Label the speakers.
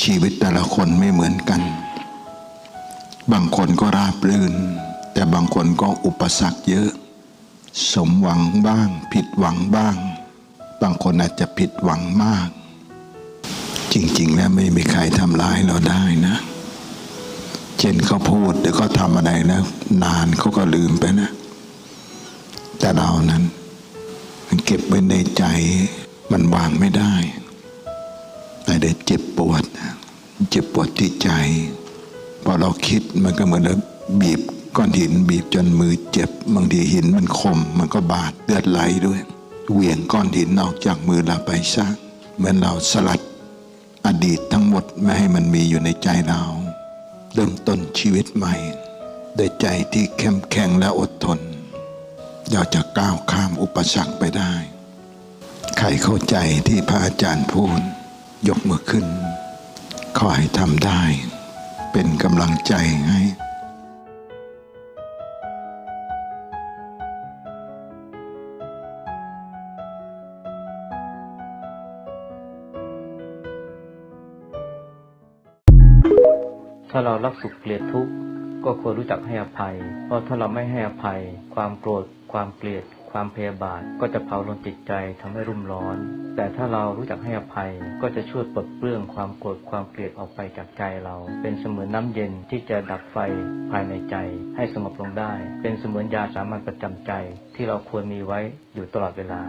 Speaker 1: ชีวิตแต่ละคนไม่เหมือนกัน บางคนก็ราบรื่น แต่บางคนก็อุปสรรคเยอะ สมหวังบ้าง ผิดหวังบ้าง บางคนอาจจะผิดหวังมาก จริง ๆ แล้วไม่มีใครทำร้ายเราได้นะเช่นเขาพูดหรือเขาทำอะไรแล้วนานเขาก็ลืมไปนะ แต่เรานั้น มันเก็บไว้ในใจมันวางไม่ได้ แต่ได้เจ็บปวด เจ็บปวดที่ใจ พอเราคิดมันก็เหมือนเราบีบก้อนหินบีบจนมือเจ็บบางทีหินมันคม มันก็บาดเลือดไหลด้วย เหวี่ยงก้อนหินออกจากมือเราไปซะเหมือนเราสลัดอดีตทั้งหมดไม่ให้มันมีอยู่ในใจเราเริ่มต้นชีวิตใหม่ด้วยใจที่เข้มแข็งและอดทน เราจะก้าวข้ามอุปสรรคไปได้ ใครเข้าใจที่พระอาจารย์พูด ยกมือขึ้น ขอให้ทำได้ เป็นกำลังใจให้
Speaker 2: ถ้าเรารักสุขเกลียดทุกข์ก็ควรรู้จักให้อภัย เพราะถ้าเราไม่ให้อภัย ความโกรธ ความเกลียด ความพยาบาทก็จะเผาลนจิตใจทำให้รุ่มร้อน แต่ถ้าเรารู้จักให้อภัยก็จะช่วยปลดเปลื้องความโกรธความเกลียดออกไปจากใจเรา เป็นเสมือนน้ำเย็นที่จะดับไฟภายในใจ ให้สงบลงได้ เป็นเสมือนยาสามัญประจำใจที่เราควรมีไว้อยู่ตลอดเวลา